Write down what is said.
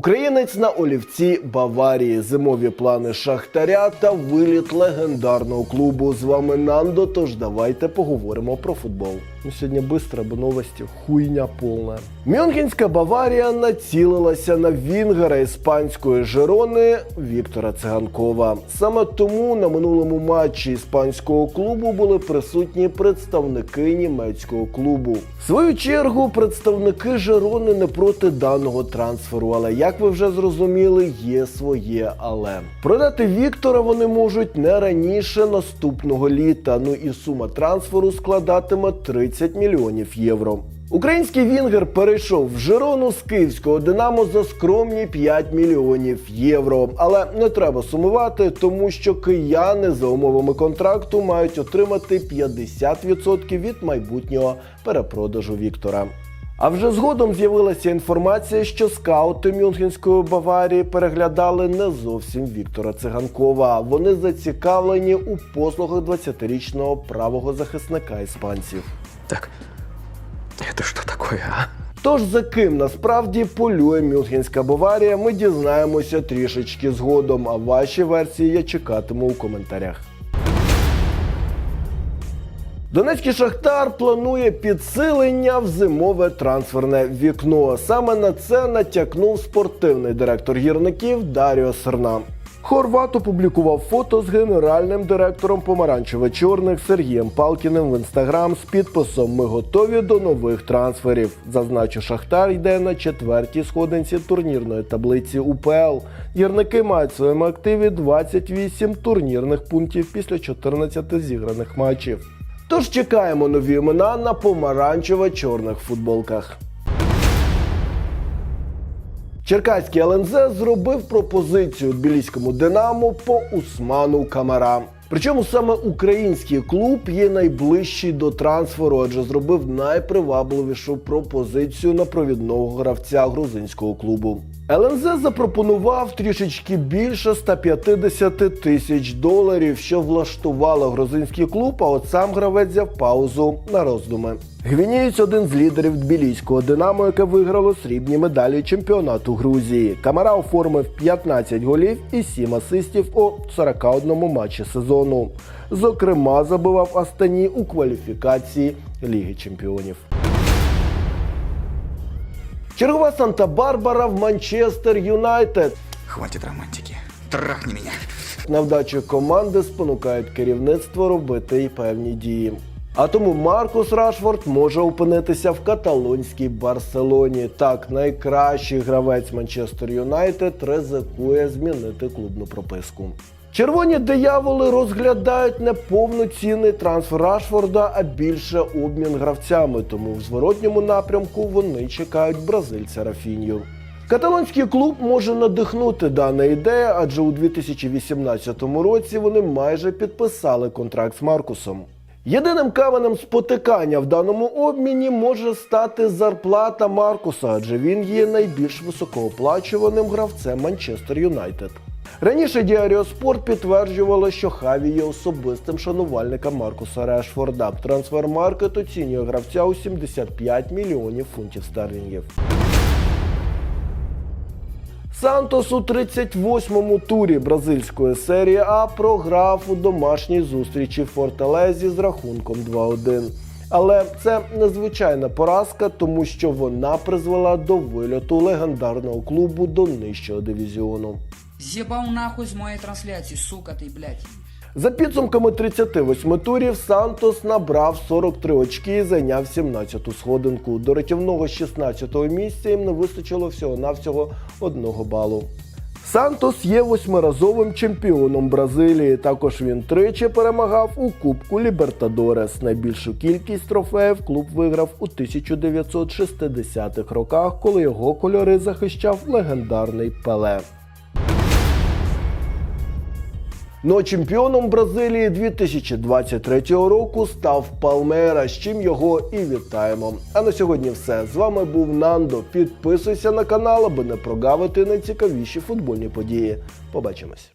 Українець на олівці Баварії, зимові плани Шахтаря та виліт легендарного клубу. З вами Нандо. Тож давайте поговоримо про футбол. Ну, сьогодні швидко, бо новості хуйня повна. Мюнхенська Баварія націлилася на Вінгера іспанської Жерони Віктора Циганкова. Саме тому на минулому матчі іспанського клубу були присутні представники німецького клубу. В свою чергу представники Жерони не проти даного трансферу, але як ви вже зрозуміли, є своє але продати Віктора вони можуть не раніше наступного літа. Ну і сума трансферу складатиме 30 мільйонів євро. Український Вінгер перейшов в Жирону з київського Динамо за скромні 5 мільйонів євро. Але не треба сумувати, тому що кияни за умовами контракту мають отримати 50% від майбутнього перепродажу Віктора. А вже згодом з'явилася інформація, що скаути Мюнхенської Баварії переглядали не зовсім Віктора Циганкова. Вони зацікавлені у послугах 20-річного правого захисника іспанців. Так, это что такое, а? Тож за ким насправді полює Мюнхенська Баварія, ми дізнаємося трішечки згодом. А ваші версії я чекатиму у коментарях. Донецький Шахтар планує підсилення в зимове трансферне вікно. Саме на це натякнув спортивний директор гірників Даріо Серна. Хорват опублікував фото з генеральним директором помаранчево-чорних Сергієм Палкіним в інстаграм з підписом Ми готові до нових трансферів. Зазначу, Шахтар йде на четвертій сходинці турнірної таблиці УПЛ. Гірники мають в своєму активі 28 турнірних пунктів після 14 зіграних матчів. Тож чекаємо нові імена на помаранчево-чорних футболках. Черкаський ЛНЗ зробив пропозицію тбіліському Динамо по Усману Камара. Причому саме український клуб є найближчий до трансферу, адже зробив найпривабливішу пропозицію на провідного гравця грузинського клубу. ЛНЗ запропонував трішечки більше 150 тисяч доларів, що влаштувало грузинський клуб. А от сам гравець взяв паузу на роздуми. Гвінієць один з лідерів тбіліського Динамо, яке виграло срібні медалі чемпіонату Грузії. Камара оформив 15 голів і 7 асистів у 41 матчі сезону. Зокрема, забивав Астані у кваліфікації Ліги Чемпіонів. Чергова Санта-Барбара в Манчестер Юнайтед. Хватит романтики. Трахни меня. Невдачі команди спонукають керівництво робити й певні дії. А тому Маркус Рашфорд може опинитися в каталонській Барселоні. Так, найкращий гравець Манчестер Юнайтед ризикує змінити клубну прописку. Червоні дияволи розглядають не повноцінний трансфер Рашфорда, а більше обмін гравцями. Тому в зворотньому напрямку вони чекають бразильця Рафінью. Каталонський клуб може надихнути дана ідея, адже у 2018 році вони майже підписали контракт з Маркусом. Єдиним каменем спотикання в даному обміні може стати зарплата Маркуса, адже він є найбільш високооплачуваним гравцем Манчестер Юнайтед. Раніше Діаріо Спорт підтверджувало, що Хаві є особистим шанувальником Маркуса Решфорда. Трансфермаркет оцінює гравця у 75 мільйонів фунтів стерлінгів. Сантос у 38-му турі бразильської серії А програв у домашній зустрічі в Форталезі з рахунком 2-1. Але це незвичайна поразка, тому що вона призвела до вильоту легендарного клубу до нижчого дивізіону. З'єбав нахуй з моєї трансляції, сука ти, блядь. За підсумками 38 турів Сантос набрав 43 очки і зайняв 17-ту сходинку. До рятівного 16-го місця їм не вистачило всього-навсього одного балу. Сантос є восьмиразовим чемпіоном Бразилії. Також він тричі перемагав у Кубку Лібертадорес. Найбільшу кількість трофеїв клуб виграв у 1960-х роках, коли його кольори захищав легендарний Пеле. Ну а чемпіоном Бразилії 2023 року став Палмера, з чим його і вітаємо. А на сьогодні все. З вами був Нандо. Підписуйся на канал, аби не прогавити найцікавіші футбольні події. Побачимось.